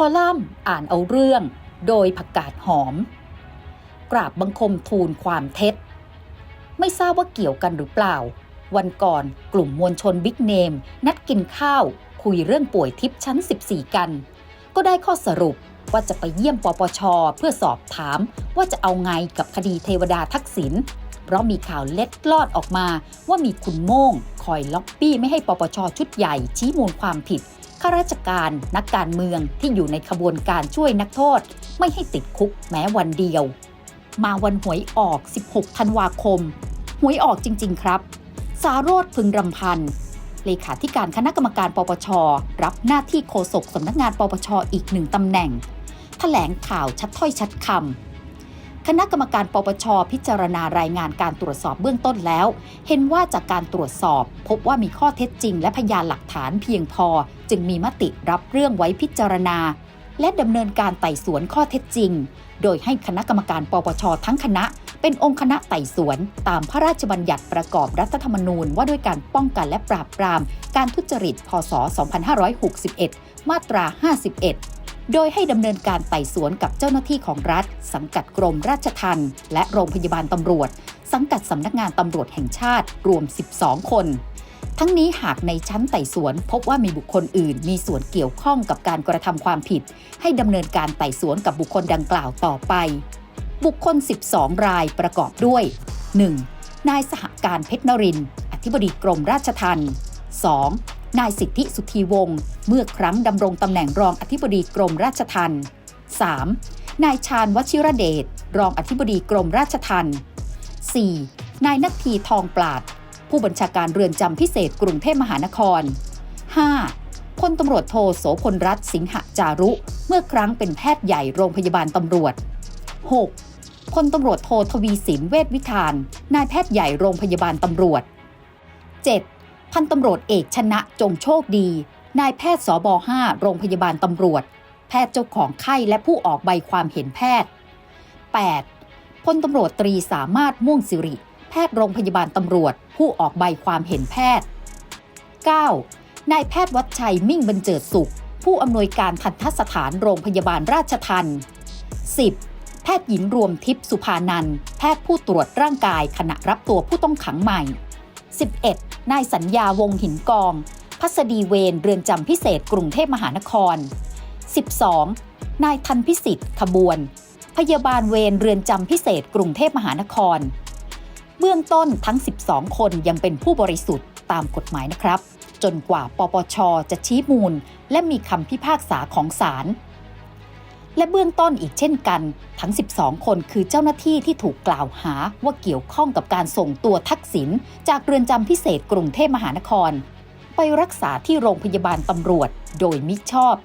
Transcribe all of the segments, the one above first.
คอลัมน์อ่านเอาเรื่อง โดยผักกาดหอม กราบบังคมทูลความเท็จ ไม่ทราบว่าเกี่ยวกันหรือเปล่า วันก่อนกลุ่มมวลชนบิ๊กเนม นัดกินข้าว คุยเรื่องป่วยทิพย์ชั้น 14 กัน ก็ได้ข้อสรุปว่าจะไปเยี่ยมปปช เพื่อสอบถามว่าจะเอาไงกับคดีเทวดาทักษิณเพราะมีข่าวเล็ดลอดออกมาว่ามีคุณโม่ง คอยล็อบบี้ไม่ให้ปปชชุดใหญ่ชี้มูลความผิด ข้าราชการนักการเมืองที่อยู่ในขบวนการช่วยนักโทษ ไม่ให้ติดคุกแม้วันเดียว มาวันหวยออก 16 ธันวาคม หวยออกจริง ๆ ครับ สาโรธพึงรำพัน เลขาธิการคณะกรรมการปปช รับหน้าที่โฆษกสำนักงานปปชอีกหนึ่งตำแหน่งแถลงข่าวชัดถ้อยชัดคำ คณะกรรมการปปชพิจารณารายงานการตรวจสอบเบื้องต้นแล้ว เห็นว่าจากการตรวจสอบ พบว่ามีข้อเท็จจริง และพยานหลักฐานเพียงพอ จึงมีมติรับเรื่องไว้พิจารณา และดำเนินการไต่สวนข้อเท็จจริง โดยให้คณะกรรมการปปชทั้งคณะ เป็นองค์คณะไต่สวน ตามพระราชบัญญัติประกอบรัฐธรรมนูญว่าด้วยการป้องกันและปราบปราม การทุจริต พศ 2561 มาตรา 51 โดยให้ดำเนินการไต่สวนกับเจ้าหน้าที่ของรัฐ สังกัดกรมราชทัณฑ์และโรงพยาบาลตำรวจ สังกัดสำนักงานตำรวจแห่งชาติรวม 12 คน ทั้งนี้หากในชั้นไต่สวน พบว่ามีบุคคลอื่น มีส่วนเกี่ยวข้องกับการกระทำความผิด ให้ดำเนินการไต่สวนกับบุคคลดังกล่าวต่อไป บุคคล 12 รายประกอบด้วย 1. นายสหการเพชรนริน อธิบดีกรมราชทัณฑ์ 2. นายสิทธิสุธีวงศ์เมื่อครั้งดำรงตำแหน่งรองอธิบดีกรมราชทัณฑ์ 3. นายชาญวชิรเดชรองอธิบดีกรมราชทัณฑ์ 4. นายนัททีทองปราด ผู้บัญชาการเรือนจำพิเศษกรุงเทพมหานคร 5. พลตำรวจโทโสพลรัตน์สิงหจารุ เมื่อครั้งเป็นแพทย์ใหญ่โรงพยาบาลตำรวจ 6. พลตำรวจโททวีสินเวชวิธาน นายแพทย์ใหญ่โรงพยาบาลตำรวจ 7. พันตำรวจเอกชนะจงโชคดี นายแพทย์สบ5โรงพยาบาลตำรวจ แพทย์เจ้าของไข้และผู้ออกใบความเห็นแพทย์ 8. พลตำรวจตรีสามารถม่วงสิริ แพทย์โรงพยาบาลตำรวจ ผู้ออกใบความเห็นแพทย์ 9. นายแพทย์วัชชัยมิ่งบรรเจิดสุข ผู้อำนวยการทันทสถานโรงพยาบาลราชทัน 10. แพทย์หญิงรวมทิพย์สุภานันแพทย์ผู้ตรวจร่างกายขณะรับตัวผู้ต้องขังใหม่ 11. นายสัญญาวงหินกอง พัสดีเวรเรือนจำพิเศษกรุงเทพมหานคร 12. นายทันพิสิทธิ์ขบวน พยาบาลเวรเรือนจำพิเศษกรุงเทพมหานคร เบื้องต้นทั้ง 12 คนยังเป็นผู้บริสุทธิ์ตามกฎหมายนะครับ จนกว่าปปชจะชี้มูล และมีคำพิพากษาของศาล และเบื้องต้นอีกเช่นกัน ทั้ง 12 คนคือเจ้าหน้าที่ที่ถูกกล่าวหาว่าเกี่ยวข้องกับการส่งตัวทักษิณจากเรือนจำพิเศษกรุงเทพมหานคร ไปรักษาที่โรงพยาบาลตำรวจโดยมิชอบ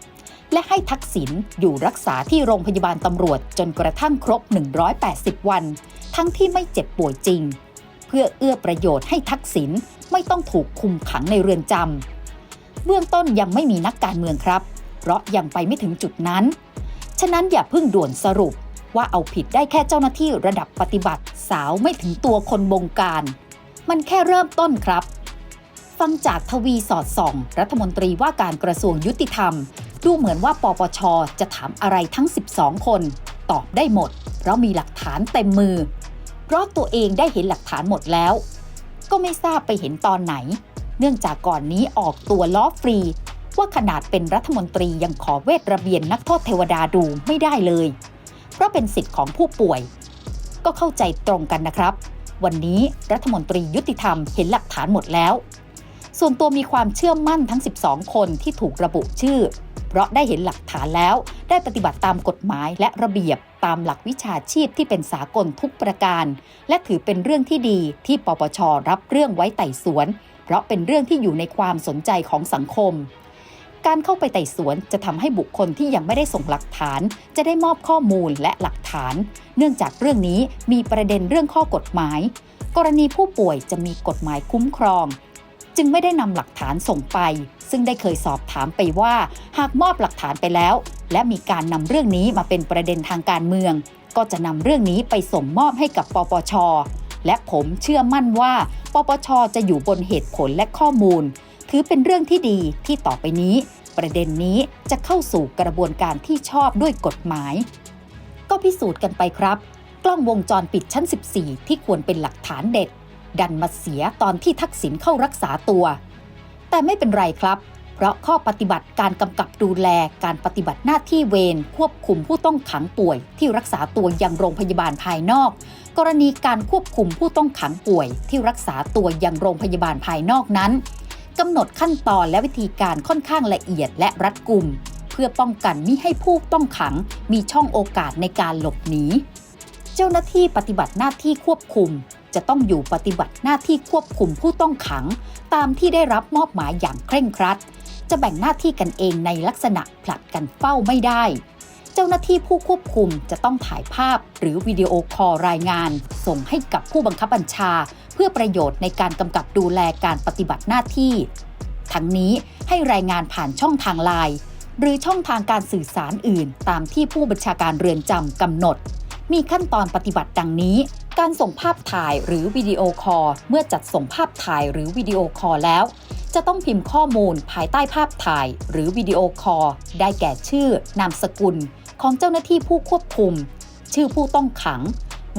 และให้ทักษิณอยู่รักษาที่โรงพยาบาลตำรวจจนกระทั่งครบ 180 วัน ทั้งที่ไม่เจ็บป่วยจริง เพื่อเอื้อประโยชน์ให้ทักษิณไม่ต้องถูกคุมขังในเรือนจำเบื้องต้นยังไม่มีนักการเมืองครับ เพราะยังไปไม่ถึงจุดนั้น ฉะนั้นอย่าเพิ่งด่วนสรุป ว่าเอาผิดได้แค่เจ้าหน้าที่ระดับปฏิบัติ สาวไม่ถึงตัวคนบงการ มันแค่เริ่มต้นครับ ฟังจากทวีสอดส่อง รัฐมนตรีว่าการกระทรวงยุติธรรม ดูเหมือนว่าปปชจะถามอะไรทั้ง 12 คน ตอบได้หมด เพราะมีหลักฐานเต็มมือ เพราะตัวเองได้เห็นหลักฐานหมดแล้ว ก็ไม่ทราบไปเห็นตอนไหน เนื่องจากก่อนนี้ออกตัวล้อฟรี ว่าขนาดเป็นรัฐมนตรียังขอเวทระเบียนนักโทษเทวดาดูไม่ได้เลย เพราะเป็นสิทธิ์ของผู้ป่วย ก็เข้าใจตรงกันนะครับ วันนี้รัฐมนตรียุติธรรมเห็นหลักฐานหมดแล้ว ส่วนตัวมีความเชื่อมั่นทั้ง 12 คนที่ถูกระบุชื่อ เพราะได้เห็นหลักฐานแล้วได้ปฏิบัติตามกฎหมายและระเบียบตามหลักวิชาชีพที่เป็นสากลทุกประการ และถือเป็นเรื่องที่ดีที่ปปชรับเรื่องไว้ไต่สวน เพราะเป็นเรื่องที่อยู่ในความสนใจของสังคม การเข้าไปไต่สวนจะทำให้บุคคลที่ยังไม่ได้ส่งหลักฐาน จะได้มอบข้อมูลและหลักฐาน เนื่องจากเรื่องนี้มีประเด็นเรื่องข้อกฎหมาย กรณีผู้ป่วยจะมีกฎหมายคุ้มครอง จึงไม่ได้นำหลักฐานส่งไป ซึ่งได้เคยสอบถามไปว่า หากมอบหลักฐานไปแล้ว และมีการนำเรื่องนี้มาเป็นประเด็นทางการเมือง ก็จะนำเรื่องนี้ไปส่งมอบให้กับปปชและผมเชื่อมั่นว่า ปปชจะอยู่บนเหตุผลและข้อมูล ถือเป็นเรื่องที่ดีที่ต่อไปนี้ ประเด็นนี้จะเข้าสู่กระบวนการที่ชอบด้วยกฎหมาย ก็พิสูจน์กันไปครับ กล้องวงจรปิดชั้น 14 ที่ควรเป็นหลักฐานเด็ด ดันมาเสียตอนที่ทักษิณเข้ารักษาตัว แต่ไม่เป็นไรครับ เพราะข้อปฏิบัติการกำกับดูแลการปฏิบัติหน้าที่เวรควบคุมผู้ต้องขังป่วย ที่รักษาตัวยังโรงพยาบาลภายนอกกรณีการควบคุมผู้ต้องขังป่วยที่รักษาตัวยังโรงพยาบาลภายนอกนั้น กำหนดขั้นตอนและวิธีการค่อนข้างละเอียดและรัดกุม เพื่อป้องกันมิให้ผู้ต้องขังมีช่องโอกาสในการหลบหนี เจ้าหน้าที่ปฏิบัติหน้าที่ควบคุม จะต้องอยู่ปฏิบัติหน้าที่ควบคุมผู้ต้องขัง ตามที่ได้รับมอบหมายอย่างเคร่งครัด จะแบ่งหน้าที่กันเองในลักษณะผลัดกันเฝ้าไม่ได้ เจ้าหน้าที่ผู้ควบคุมจะต้องถ่ายภาพ หรือวิดีโอคอลรายงาน ส่งให้กับผู้บังคับบัญชา เพื่อประโยชน์ในการกำกับดูแลการปฏิบัติหน้าที่ ทั้งนี้ให้รายงานผ่านช่องทางไลน์หรือช่องทางการสื่อสารอื่น ตามที่ผู้บัญชาการเรือนจำกำหนด มีขั้นตอนปฏิบัติดังนี้ การส่งภาพถ่ายหรือวิดีโอคอลเมื่อจัดส่งภาพถ่ายหรือวิดีโอคอลแล้ว จะต้องพิมพ์ข้อมูลภายใต้ภาพถ่าย หรือวิดีโอคอลได้แก่ชื่อนามสกุล ของเจ้าหน้าที่ผู้ควบคุม ชื่อผู้ต้องขัง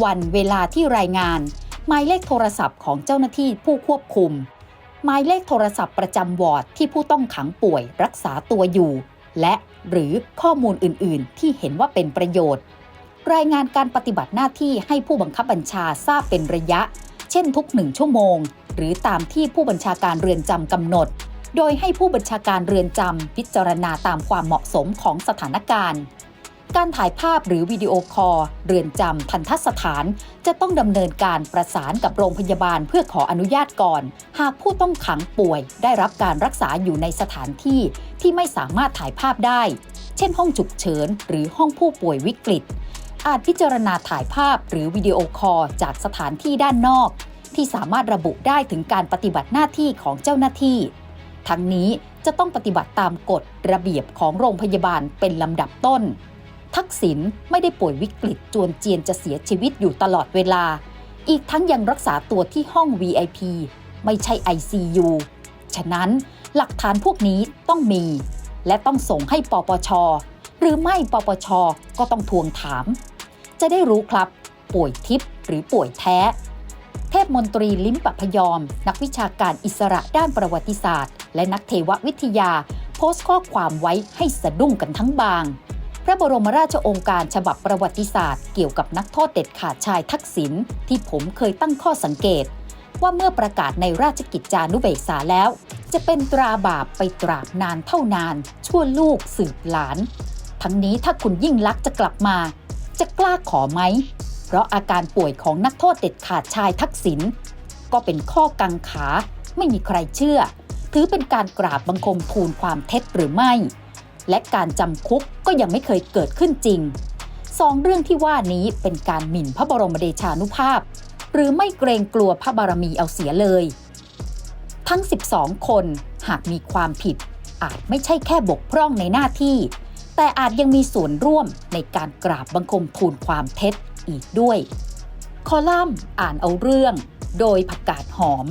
วันเวลาที่รายงาน หมายเลขโทรศัพท์ของเจ้าหน้าที่ผู้ควบคุม หมายเลขโทรศัพท์ประจำวอร์ดที่ผู้ต้องขังป่วยรักษาตัวอยู่ และหรือข้อมูลอื่น ๆ ที่เห็นว่าเป็นประโยชน์ รายงานการปฏิบัติหน้าที่ให้ผู้บังคับบัญชาทราบเป็นระยะ เช่นทุกหนึ่งชั่วโมง หรือตามที่ผู้บัญชาการเรือนจำกำหนดโดยให้ผู้บัญชาการเรือนจำพิจารณาตามความเหมาะสมของสถานการณ์ การถ่ายภาพหรือวิดีโอคอลเรือนจำทันทสถาน จะต้องดำเนินการประสานกับโรงพยาบาลเพื่อขออนุญาตก่อน หากผู้ต้องขังป่วย ได้รับการรักษาอยู่ในสถานที่ที่ไม่สามารถถ่ายภาพได้ เช่นห้องฉุกเฉินหรือห้องผู้ป่วยวิกฤต อาจพิจารณาถ่ายภาพหรือวิดีโอคอลจากสถานที่ด้านนอก ที่สามารถระบุได้ถึงการปฏิบัติหน้าที่ของเจ้าหน้าที่ ทั้งนี้จะต้องปฏิบัติตามกฎระเบียบของโรงพยาบาลเป็นลำดับต้น ทักษิณไม่ได้ป่วยวิกฤตจวนเจียนจะเสียชีวิตอยู่ตลอดเวลา อีกทั้งยังรักษาตัวที่ห้อง VIP ไม่ใช่ ICU ฉะนั้นหลักฐานพวกนี้ต้องมี และต้องส่งให้ปปช หรือไม่ปปช ก็ต้องทวงถาม จะได้รู้ครับ ป่วยทิพย์หรือป่วยแท้ เทพมนตรีลิ้มปะพยอม นักวิชาการอิสระด้านประวัติศาสตร์ และนักเทววิทยา โพสต์ข้อความไว้ให้สะดุ้งกันทั้งบาง พระบรมราชโองการฉบับประวัติศาสตร์เกี่ยวกับนักโทษเด็ดขาดชายทักษิณที่ผมเคยตั้งข้อสังเกต ว่าเมื่อประกาศในราชกิจจานุเบกษาแล้ว จะเป็นตราบาปไปตราบนานเท่านาน ชั่วลูกสืบหลาน ทั้งนี้ถ้าคุณยิ่งลักษณ์จะกลับมา จะกล้าขอไหม เพราะอาการป่วยของนักโทษเด็ดขาดชายทักษิณก็เป็นข้อกังขา ไม่มีใครเชื่อ ถือเป็นการกราบบังคมทูลความเท็จหรือไม่ และการจำคุก ยังไม่เคยเกิดขึ้นจริงสองเรื่องที่ว่านี้เป็นการหมิ่นพระบรมเดชานุภาพ หรือไม่เกรงกลัวพระบารมีเอาเสียเลย ทั้ง 12 คนหากมีความผิด อาจไม่ใช่แค่บกพร่องในหน้าที่ แต่อาจยังมีส่วนร่วมในการกราบบังคมทูลความเท็จอีกด้วย คอลัมน์อ่านเอาเรื่อง โดยผักกาดหอม